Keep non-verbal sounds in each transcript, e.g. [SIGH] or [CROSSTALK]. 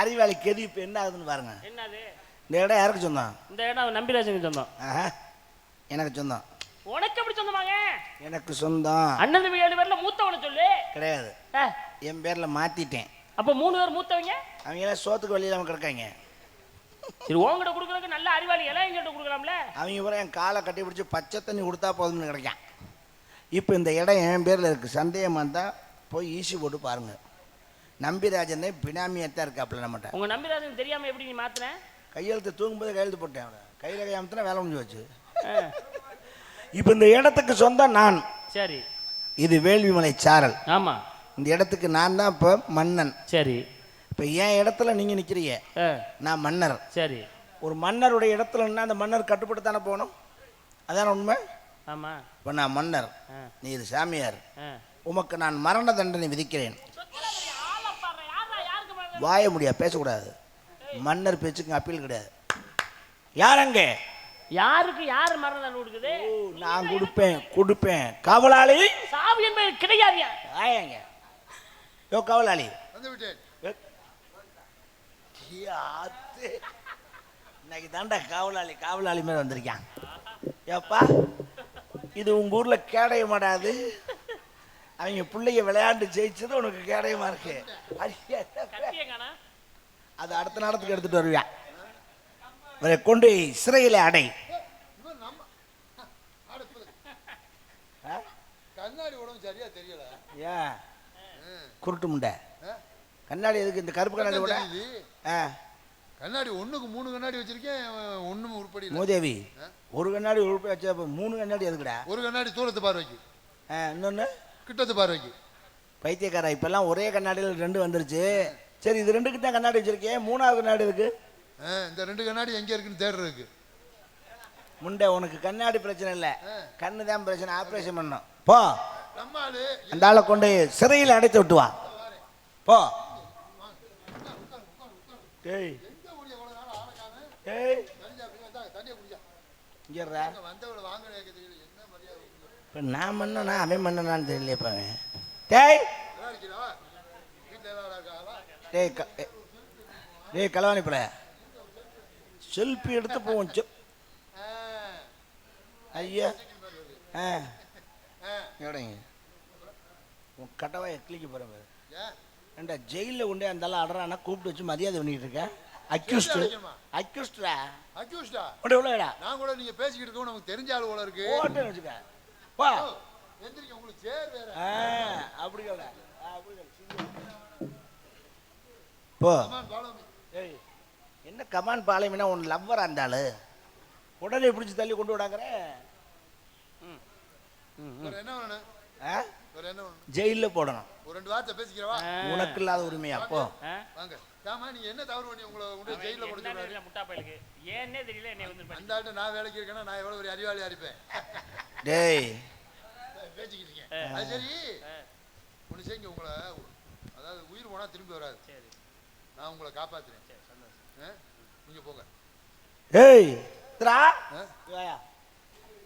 அறிவாளி கெதி இப்போ என்ன ஆகுதுன்னு பாருங்க. என்னது? இந்த இடம் யாருக்கு சொந்தம்? இந்த இடம் நம்பிராஜனுக்கு சொந்தம். ஆஹா எனக்கு சொந்தம். உனக்கு எப்படி சொந்தமாங்க? எனக்கு சொந்தம். அண்ணன் தம்பி ஏழு பேர்ல மூத்தவனை சொல்லு. கிடையாது. என் பேரில் மாற்றிட்டேன் அப்ப மூணு பேர் மூத்தவங்க? அவங்க எல்லாம் சோத்துக்கு இல்லாமல் கிடக்காங்க. சரி உங்ககிட்ட கொடுக்கறதுக்கு நல்ல அறிவாளி எல்லாம் எங்கிட்ட கொடுக்கலாம்ல? அவங்க பூரா என் காலை கட்டி பிடிச்சி பச்சை தண்ணி கொடுத்தா போதும்னு கிடைக்கான் இப்போ இந்த இடம் என் பேரில் இருக்குது சந்தேகமாக இருந்தால் போய் ஈசி போட்டு பாருங்கள் நம்பிராஜனே பினாமியாக தான் இருக்காப்புல நம்மகிட்ட. உங்க நம்பிராஜன் தெரியாம எப்படி நீ மாத்தின? கையெழுத்து தூங்கும்போது கையெழுத்து போட்டேன் அவனை கையில் கையாமத்தினா வேலை முடிஞ்சு வச்சு இப்போ இந்த இடத்துக்கு சொந்தம் நான். சரி. இது வேள்விமலை சாரல். ஆமா. இந்த இடத்துக்கு நான் தான் இப்போ மன்னன். சரி. இப்போ என் இடத்துல நீங்கள் நிற்கிறீங்க நான் மன்னர். சரி. ஒரு மன்னருடைய இடத்துல அந்த மன்னர் கட்டுப்பட்டு தானே போகணும்? அதான உண்மை? ஆமா. இப்போ நான் மன்னர். நீ இது சாமியார். உமக்கு நான் மரண தண்டனை விதிக்கிறேன். வாய முடியா பேசக்கூடாது. மன்னர் பேச்சுக்கு அப்பீல் கிடையாது. யாரங்க? யாருக்கு யார் மரண கொடுக்குது நான் கொடுப்பேன் கொடுப்பேன். காவலாளி? சாவு என்பது கிடையாதுயா ஆயங்க யோ காவலாளி. இன்னைக்கு தாண்டா காவலாளி காவலாளி மேல வந்திருக்கான். ஏப்பா இது உங்க ஊர்ல கேடைய மாடாது அவங்க பிள்ளைங்க விளையாண்டு ஜெயிச்சது உனக்கு கேடயமா இருக்கு. அது அடுத்த நேரத்துக்கு எடுத்துட்டு வருவியான் இவரை கொண்டு சிறையில அடை? கண்ணாடி உடம்பு சரியா தெரியல. ஏன் குருட்டு முண்டை. கண்ணாடி எதுக்கு இந்த கருப்பு கண்ணாடி விட கண்ணாடி ஒண்ணுக்கு மூணு கண்ணாடி வச்சிருக்கேன் ஒண்ணும் உருப்படி மூதேவி ஒரு கண்ணாடி உழுப்பி வச்சா மூணு கண்ணாடி எதுக்குடா? ஒரு கண்ணாடி தூரத்து பார்வைக்கு. ஆ கிட்டத்து பார்வைக்கு பைத்தியக்காரா இப்பெல்லாம் ஒரே கண்ணாடியில் ரெண்டு வந்துருச்சு. சரி இது ரெண்டுக்கு தான் கண்ணாடி வச்சிருக்கேன் மூணாவது கண்ணாடி இருக்கு இந்த ரெண்டு கண்ணாடி எங்க இருக்குன்னு தேடுறதுக்கு முண்டை உனக்கு கண்ணாடி பிரச்சனை இல்லை. கண்ணு தான் பிரச்சனை ஆப்ரேஷன் பண்ணணும். போ. அந்த ஆளை கொண்டு சிறையில் அடைத்து விட்டு வா. போ. டேய்? டேய். இங்க இருடா. வந்தவளை வாங்க தெரியல என்ன மரியாதை உங்களுக்கு? இப்ப நான் மன்னனா அவன் மன்னனான்னு தெரியலையப்ப அவன். டேய்! டேய் க டேய் களவாணி பட செல்ஃபி எடுத்து போவோம் செ- ஐயா. ஆ. எவ்வளோங்க உன் கட்டவாயை கிளிக்க போகிறேன் பாரு. ஏண்டா ஜெயிலில் கொண்டே அந்தாலும் அடறானா? கூப்பிட்டு வச்சு மரியாதை பண்ணிட்டு இருக்கேன் அக்யூஸ்டு? அக்யூஸ்டா அக்யூஸ்டா உடைய உள்ளடா நான் கூட நீங்க பேசிக்கிட்டு இருக்கோம் நமக்கு தெரிஞ்ச ஆளு போல இருக்கு. ஓ, எந்திரிக்க உங்களுக்கு சேர் வேற. அப்படி கேள அப்படி. போ. ஏய் என்ன கமான் பாளையம்னா உன் லவ்வரா இருந்தாளு? உடனே பிடிச்சி தள்ளி கொண்டு விடாங்கிற? வேற என்ன வேணும்? ஆ? வேற என்ன வேணும்? ஜெயிலில் போடணும். ஒரு ரெண்டு வார்த்தை பேசிக்கிறவா? உனக்கு இல்லாத உரிமையா? போ. நீங்க என்ன தவறு பண்ணி உங்களை ஜெயில தெரியல முட்டா பயலுக்கு. ஏன்னே தெரியல என்னை வந்து அந்த ஆள்கிட்ட நான் வேலைக்கு இருக்கேன்னா நான் எவ்வளவு ஒரு அறிவாளியா இருப்பேன்? டேய். பேசிக்கிட்டு இருக்கேன். அது சரி. ஒண்ணு செய்யுங்க உங்களை அதாவது உயிர் போனா திரும்பி வராது. சரி. நான் உங்களை காப்பாத்துறேன். சரி சந்தோஷம். ஆ? நீங்க போங்க. ஏய் திரா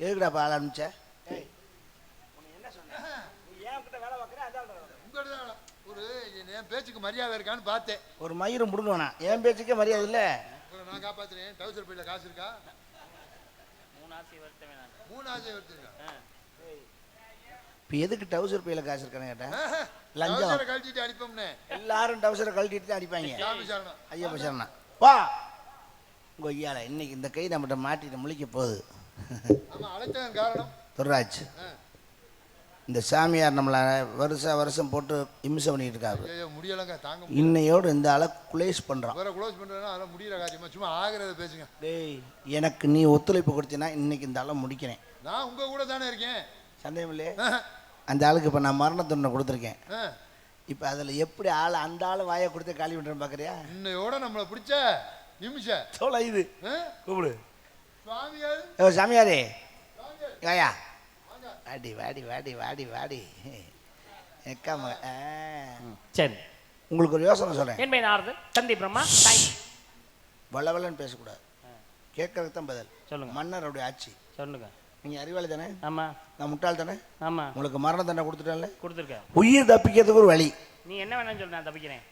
எதுக்குடா பால் தான் ஒரு என் பேச்சுக்கு மரியாதை இருக்கான்னு பார்த்தேன். ஒரு மயிரும் முடுங்க வேணாம் என் பேச்சுக்கே மரியாதை இல்லை? நான் காப்பாத்துறேன். டவுசர் பையில காசு இருக்கா? மூணு ஆசை வருத்தமே நான். மூணு ஆசை. இப்போ எதுக்கு டவுசர் பையில காசு இருக்கான்னு கேட்டேன் லஞ்சம். டவுசரை கழட்டிட்டு அடிப்போம்னே. எல்லாரும் டவுசரை கழட்டிட்டு தான் அடிப்பாங்க. ஐயா பசரணா வா. உங்க ஐயால இன்னைக்கு இந்த கை நம்மகிட்ட மாட்டிட்டு முழிக்க போகுது. ஆமா காரணம். துர்ராஜ். இந்த சாமியார் நம்மளை வருஷம் வருஷம் போட்டு இம்சை பண்ணிட்டு இருக்காரு. ஐயோ முடியலங்க தாங்க. இன்னையோடு இந்த ஆளை குலேஸ் பண்றான். வேற க்ளோஸ் பண்றதுன்னா அதெல்லாம் முடியல காரியமா? சும்மா ஆகிறத பேசுங்க. டேய் எனக்கு நீ ஒத்துழைப்பு கொடுத்தீன்னா இன்னைக்கு இந்த ஆளை முடிக்கிறேன். நான் உங்க கூட தானே இருக்கேன். சந்தேகம் இல்லையே? அந்த ஆளுக்கு இப்போ நான் மரண தண்டனை கொடுத்துருக்கேன். இப்போ அதில் எப்படி ஆள் அந்த ஆள் வாயை கொடுத்து காலி பண்ணுறேன் பார்க்குறியா இன்னையோட நம்மளை பிடிச்ச நிமிஷம் தோலை இது? கூப்பிடு. சாமியாரே. ஏயா வாங்க வாடி வாடி வாடி வாடி வாடி. ஆ. சரி. உங்களுக்கு ஒரு யோசனை சொல்கிறேன் என் பையன் ஆறுது தந்தை பிரம்மா தாய். வளவலன்னு பேசக்கூடாது. கேட்கறதுக்கு தான் பதில். சொல்லுங்க. மன்னருடைய ஆட்சி. சொல்லுங்க. நீங்கள் அறிவாளி தானே? ஆமா. நான் முட்டாள் தானே? ஆமா. உங்களுக்கு மரண தண்டனை கொடுத்துட்டேன்ல? கொடுத்துருக்க. உயிர் தப்பிக்கிறதுக்கு ஒரு வழி. நீ என்ன வேணாம்னு சொல்லு நான் தப்பிக்கிறேன்.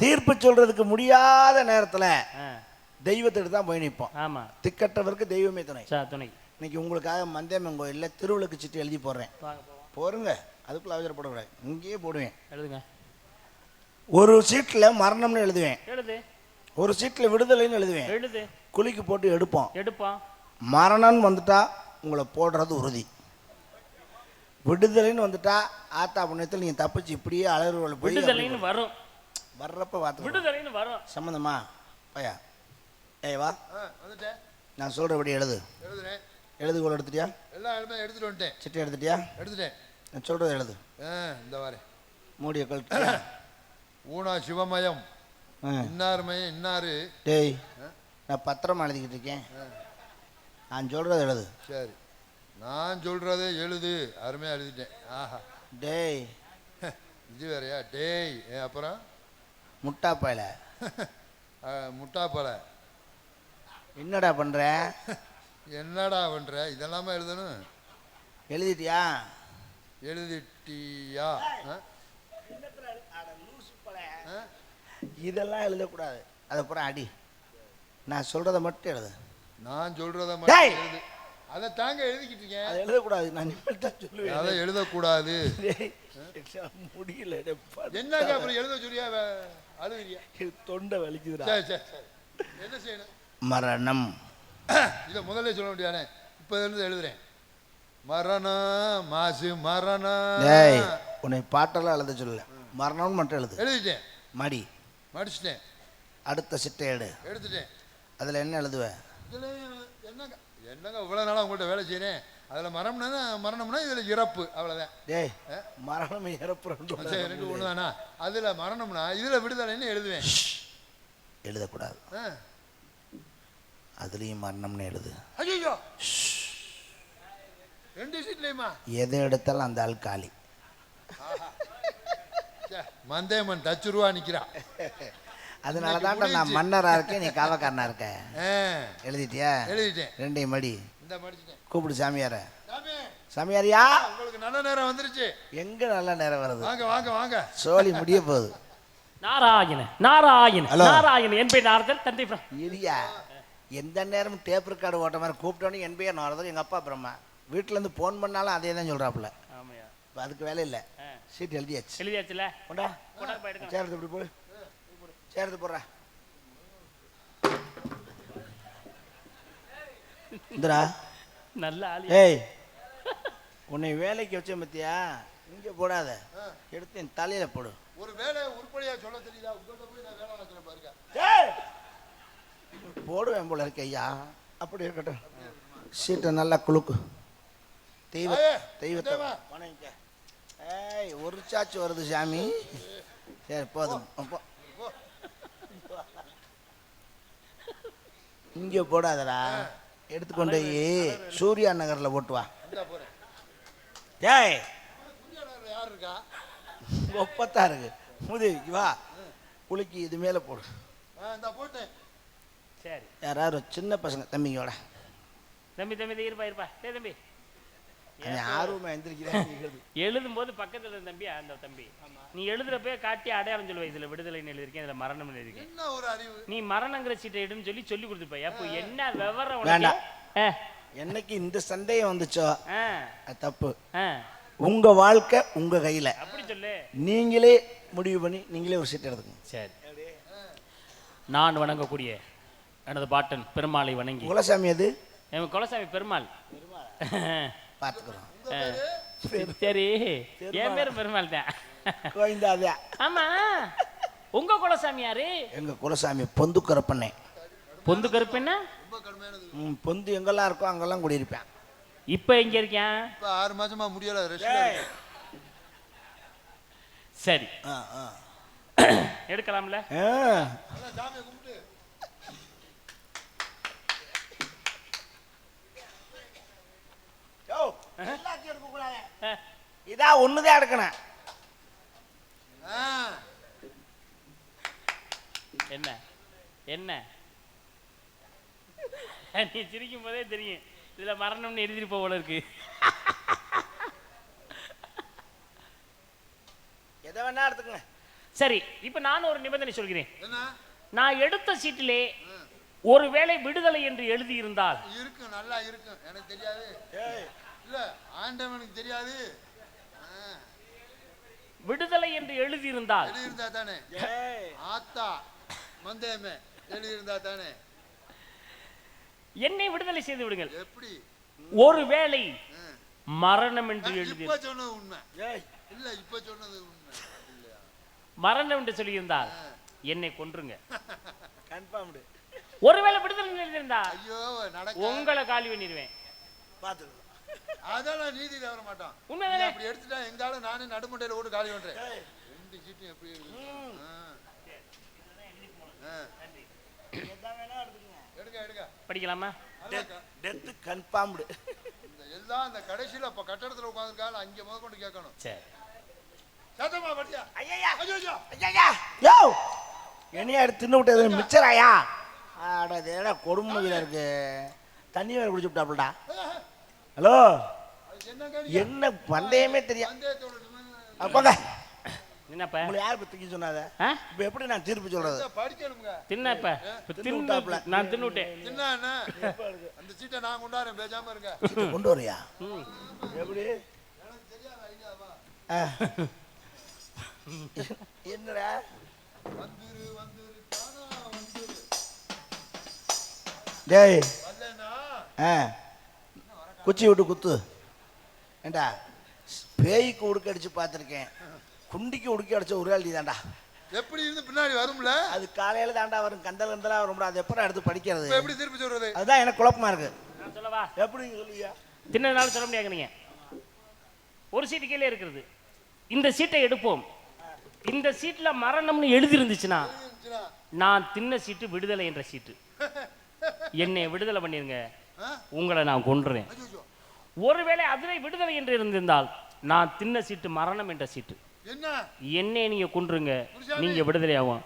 தீர்ப்பு சொல்றதுக்கு முடியாத நேரத்துல ஆ, தெய்வத்திட்டு தான் போய் நிற்போம் ஆமா. திக்கட்டவருக்கு தெய்வமே துணை. சா துணை. இன்னைக்கு உங்களுக்காக மந்தேமன் கோயிலில் திருவிளக்கு சீட்டு எழுதி போடுறேன். போருங்க. அதுக்குள்ள அவசரப்படக்கூடாது இங்கேயே போடுவேன். எழுதுங்க. ஒரு சீட்டில் மரணம்னு எழுதுவேன். எழுது. ஒரு சீட்டில் விடுதலைன்னு எழுதுவேன். எழுது. குலுக்கி போட்டு எடுப்போம். எடுப்போம். மரணம்னு வந்துட்டா உங்களை போடுறது உறுதி. விடுதலைன்னு வந்துட்டா ஆத்தா புண்ணியத்தில் நீங்கள் தப்பிச்சு இப்படியே அழகுகளை போய் விடுதலைன்னு வரும். வர்றப்ப பார்த்து விடுதலைன்னு வரும். சம்மந்தமா பையா. ஏய் வா. வந்துட்டேன். நான் சொல்கிறபடி எழுது. எழுதுறேன். எழுதுகோல் எடுத்துட்டியா? எல்லா இடமே எடுத்துட்டு வந்துட்டேன். சிட்டி எடுத்துட்டியா? எடுத்துட்டேன். நான் சொல்கிறத எழுது. ஆ இந்த வரேன் மூடிய கழட்டியா [CLEARS THROAT] ஊனா சிவமயம். ஆ. இன்னாருமயம் இன்னாரு. டேய் நான் பத்திரமா எழுதிக்கிட்டு இருக்கேன். நான் சொல்கிறத எழுது. சரி. நான் சொல்றதை எழுது. அருமையா எழுதிட்டேன். ஆஹா. டேய். [LAUGHS] இது வேறயா? டேய். அப்புறம்? முட்டா பயல. [LAUGHS] ஆ, முட்டாப்பழ என்னடா பண்ணுற [LAUGHS] என்னடா பண்ற? இதெல்லாமா எழுதணும்? எழுதிட்டியா? எழுதிட்டியா? இதெல்லாம் எழுதக்கூடாது. அது அப்புறம் அடி. நான் சொல்கிறத மட்டும் எழுது. நான் சொல்றத டேய்! மட்டும் எழுது. அதை தாங்க எழுதிக்கிட்டு இருக்கேன். அதை எழுதக்கூடாது. நான் இனிமேல் தான் சொல்லுவேன். அதை எழுதக்கூடாது. முடியல. என்னங்க அப்புறம் எழுத சொல்லியா அழுகுறியா? தொண்டை வலிக்குதுடா. சரி. என்ன செய்யணும்? மரணம். [CLEARS THROAT] இதை முதல்ல சொல்ல முடியானே இப்போ இருந்து எழுதுறேன். மரணம் மாசு மரணம் டேய் உன்னை பாட்டெல்லாம் எழுத சொல்லல. மரணம்னு மட்டும் எழுது. எழுதிட்டேன். மடி. மடிச்சிட்டேன். அடுத்த சிட்டை எடு. எடுத்துட்டேன். அதில் என்ன எழுதுவ? இதில் என்னங்க என்னங்க இவ்வளோ நாளாக உங்கள்கிட்ட வேலை செய்கிறேன் அதில் மரணம்னா மரணம்னா இதில் இறப்பு அவ்வளோதான் டேய் மரணம் இறப்பு சரி ரெண்டு ஒன்று தானா அதில் மரணம்னா இதில் விடுதலைன்னு எழுதுவேன். எழுதக்கூடாது. ஆ. அதுலேயும் மரணம்னு எழுது. ஐயோ ரெண்டு சீட்லேயுமா? எதை எடுத்தாலும் அந்த ஆள் காலி. மந்தேமன் தச்சு ரூபா நிற்கிறா அதனால தான்டா நான் மன்னரா இருக்கேன் நீ காவக்காரனா இருக்க. எழுதிட்டியா? எழுதிட்டேன். ரெண்டையும் மடி. இந்த மடிச்சிட்டேன். கூப்பிடு சாமியார. சாமி. சாமியாரியா? உங்களுக்கு நல்ல நேரம் வந்துருச்சு. எங்க நல்ல நேரம் வருது? வாங்க வாங்க வாங்க. சோழி முடிய போகுது. நாராயண நாராயண. நாராயண என் பேர் நாரதன் தந்தை இரியா எந்த நேரமும் டேப் ரெக்கார்டு ஓட்ட மாதிரி கூப்பிட்டோன்னே என் பேர் நாரதன் எங்கள் அப்பா பிரம்மா வீட்டிலேருந்து ஃபோன் பண்ணாலும் அதே தான் சொல்கிறாப்புல இப்போ அதுக்கு வேலை இல்லை. சீட் எழுதியாச்சு. எழுதியாச்சுல? கொண்டா. சேர்த்து இப்படி போடு. சேர்த்து போடுறா. இந்தரா நல்ல ஆளு. ஏய் உன்னை வேலைக்கு வச்சேன் பத்தியா? இங்கே போடாத. எடுத்து என் தலையில போடு. ஒரு வேலை உருப்படியா சொல்ல தெரியுதா? உங்கள்கிட்ட போய் நான் வேலை பார்க்குறேன் பாருங்க. ஏய்! போடுவேன் போல இருக்க ஐயா. அப்படி இருக்கட்டும். சீட்டை நல்லா குலுக்கு. தெய்வ தெய்வத்தை தெய்வா. வணங்கிக்க ஏய் ஒரு சாச்சு வருது சாமி. சரி போதும். இங்கே போடாதடா. எடுத்துக்கொண்டு போய் சூர்யா நகரில் போட்டு வா. ஏய். இருக்கா? ஒப்பத்தா இருக்கு. முதிக்கு வா. குலுக்கி இது மேலே போடு. போட்டேன். சரி. யாராவது சின்ன பசங்க தம்பிங்களோட. தம்பி தம்பி இருப்பா இருப்பா. சரி தம்பி. ஆர்வமா எந்திரிக்கிறான் எழுதும் போது பக்கத்துல இருந்த தம்பி அந்த தம்பி. நீ எழுதுறப்ப காட்டி அடையாளம் சொல்லுவ இதுல விடுதலைன்னு எழுதிருக்கேன் இதுல மரணம் எழுதிருக்கேன் என்ன ஒரு அறிவு? நீ மரணங்கிற சீட்டை எடுன்னு சொல்லி சொல்லி கொடுத்துருப்ப. அப்போ என்ன விவரம் வேண்டாம். என்னைக்கு இந்த சந்தேகம் வந்துச்சோ தப்பு. உங்க வாழ்க்கை உங்க கையில. அப்படி சொல்லு. நீங்களே முடிவு பண்ணி நீங்களே ஒரு சீட் எடுத்துக்கங்க. சரி. நான் வணங்கக்கூடிய எனது பாட்டன் பெருமாளை வணங்கி. குலசாமி அது என் குலசாமி பெருமாள். [LAUGHS] பார்த்துக்கிறோம். சரி. என் பேர் பெருமாள் தான். கோவிந்தாதே. ஆமா. உங்க குலசாமி யாரு? எங்க குலசாமி பொந்து கருப்பண்ணே? பொந்து ம், பொந்து எங்கெல்லாம் இருக்கோ அங்கெல்லாம் குடியிருப்பேன். இப்ப எங்க இருக்கான் இப்போ ஆறு மாசமா முடியல சரி. ஆ, ஆ. எடுக்கலாம்ல ஆ, சாமியை கும்பிட்டு யோ, எல்லாத்தையும் எடுக்கக்கூடாது. ஆ, இதா ஒண்ணுதான் எடுக்கணும். என்ன? என்ன? நீ சிரிக்கும் போதே தெரியும். இதுல மரணம்னு எழுதிட்டு போல இருக்கு. எதை வேணா எடுத்துக்கங்க. சரி இப்ப நான் ஒரு நிபந்தனை சொல்கிறேன். என்ன? நான் எடுத்த சீட்டிலே ஒருவேளை விடுதலை என்று எழுதியிருந்தால் இருக்கும் நல்லா இருக்கும் எனக்கு தெரியாது. இல்ல ஆண்டவனுக்கு தெரியாது. விடுதலை என்று எழுதியிருந்தால். எழுதியிருந்தா தானே? ஆத்தா மந்தேமே எழுதியிருந்தா தானே? என்னை விடுதலை செய்து விடுங்கள். எப்படி? ஒருவேளை. மரணம் என்று எழுதி இப்ப சொன்னது உண்மை. ஏய். இல்ல இப்ப சொன்னது உண்மை. மரணம் என்று சொல்லியிருந்தால் என்னை கொன்றுங்க. [LAUGHS] கன்ஃபார்ம்டு ஒருவேளை விடுதலை என்று எழுதியிருந்தால் ஐயோ நடக்க உங்களை காலி பண்ணிடுவேன். பார்த்துக்கலாம் அதெல்லாம் நீதி தவற மாட்டான். உண்மைதானே? அப்படி எடுத்துட்டா எங்காலும் நானே நடுமண்டையில ஓட்டு காலி பண்றேன். ரெண்டு சீட்டும் எப்படி இருக்கு? ஆ. ஆ. எடுங்க எடுங்க படிக்கலாமா? Death confirmed. இந்த எல்லாம் அந்த கடைசியில இப்ப கட்டடத்துல உட்காந்துருக்காங்க அங்க முத கொண்டு கேட்கணும். சரி. சத்தமா படியா ஐயா ஐயோ ஐயோ. ஐயா யோ. என்னையா எடுத்து தின்னு விட்டது? மிச்சராயா? ஆட இது என்னடா கொடுமையில இருக்கு. தண்ணி வேற குடிச்சு விட்டாப்புலடா. ஹலோ? என்ன பந்தயமே தெரியும் அப்பங்க என்னப்ப? யார் இப்போ திங்க சொன்னாத ஆ? இப்போ எப்படி நான் தீர்ப்பு சொல்றது? படிக்கணுங்க தின்னப்ப. இப்ப தின்னு தின்னு விட்டாப்புல. நான் தின்னு விட்டேன். என்ன என்ன? அந்த சீட்டை நான் கொண்டாடுறேன் பேசாம இருங்க. கொண்டு வரியா? ம். எப்படி. என்னடா? வந்துரு வந்துரு தானா வந்துரு. டேய். ஆ. குச்சி விட்டு குத்து. ஏண்டா? பேய்க்கு உடுக்க அடிச்சு பார்த்துருக்கேன். குண்டிக்கு உடுக்கி அடிச்ச ஒரு ஆள் தான்டா எப்படி இருந்து பின்னாடி வரும்ல? அது காலையில தாண்டா வரும். கந்தல் கந்தலா வரும்டா அது எப்பறம் எடுத்து படிக்கிறது? இப்ப எப்படி திருப்பி சொல்றது? அதுதான் எனக்கு குழப்பமா இருக்கு. நான் சொல்லவா? எப்படி சொல்லியா தின்னதுனால சொல்ல முடியாங்க நீங்க ஒரு சீட்டு கீழே இருக்கிறது. இந்த சீட்டை எடுப்போம். இந்த சீட்ல மரணம்னு எழுதி இருந்துச்சுன்னா நான் தின்ன சீட்டு விடுதலை என்ற சீட்டு. என்னை விடுதலை பண்ணிருங்க? உங்களை நான் கொன்றுறேன். ஐயோ, ஒருவேளை அதிலே விடுதலை என்று இருந்திருந்தால் நான் தின்ன சீட்டு மரணம் என்ற சீட்டு. என்ன? என்னை நீங்க கொன்றுங்க. நீங்க விடுதலை ஆகும்.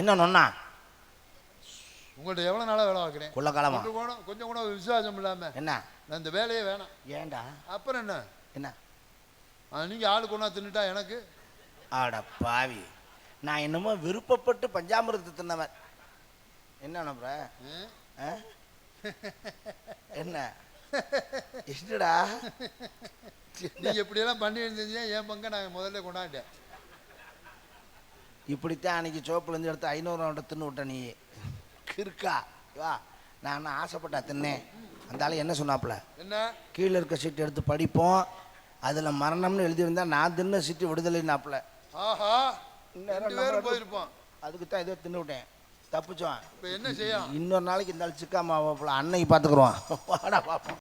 என்ன நொன்னா உங்கள்ட்ட எவ்வளவு நாளா வேலை பார்க்கிறேன் குள்ள காலமா? கொஞ்சம் கூட கொஞ்சம் கூட விசுவாசம் இல்லாம. என்ன? நான் இந்த வேலையே வேணாம். ஏன்டா அப்புறம் என்ன? என்ன? நீங்க ஆளு கொண்டா தின்னுட்டா எனக்கு? ஆட பாவி. நான் என்னமோ விருப்பப்பட்டு பஞ்சாமிரத்தை தின்னவன். என்ன நம்புற? என்ன? என்னடா? நீங்க இப்படியெல்லாம் பண்ணி இருந்தீங்க என் பங்கை நான் முதல்ல கொண்டாண்டேன் இப்படித்தான் அன்னைக்கு சோப்புலேருந்து எடுத்து ஐநூறு ரூபா தின்னு விட்ட நீ. கிறுக்கா. வா. நான் ஆசைப்பட்டா தின்னேன். அந்த ஆளு என்ன சொன்னாப்புல? என்ன? கீழே இருக்க சீட்டு எடுத்து படிப்போம். அதில் மரணம்னு எழுதியிருந்தா நான் தின்ன சீட்டு விடுதலைன்னாப்புல. ஆஹா. ரெண்டு பேரும் போயிருப்போம். அதுக்கு தான் ஏதோ தின்னு விட்டேன் தப்பிச்சோம். இப்ப என்ன செய்யலாம் இன்னொரு நாளைக்கு இந்த ஆள் சிக்காம அன்னைக்கு பார்த்துக்குருவான் [LAUGHS] வாடா பார்ப்போம்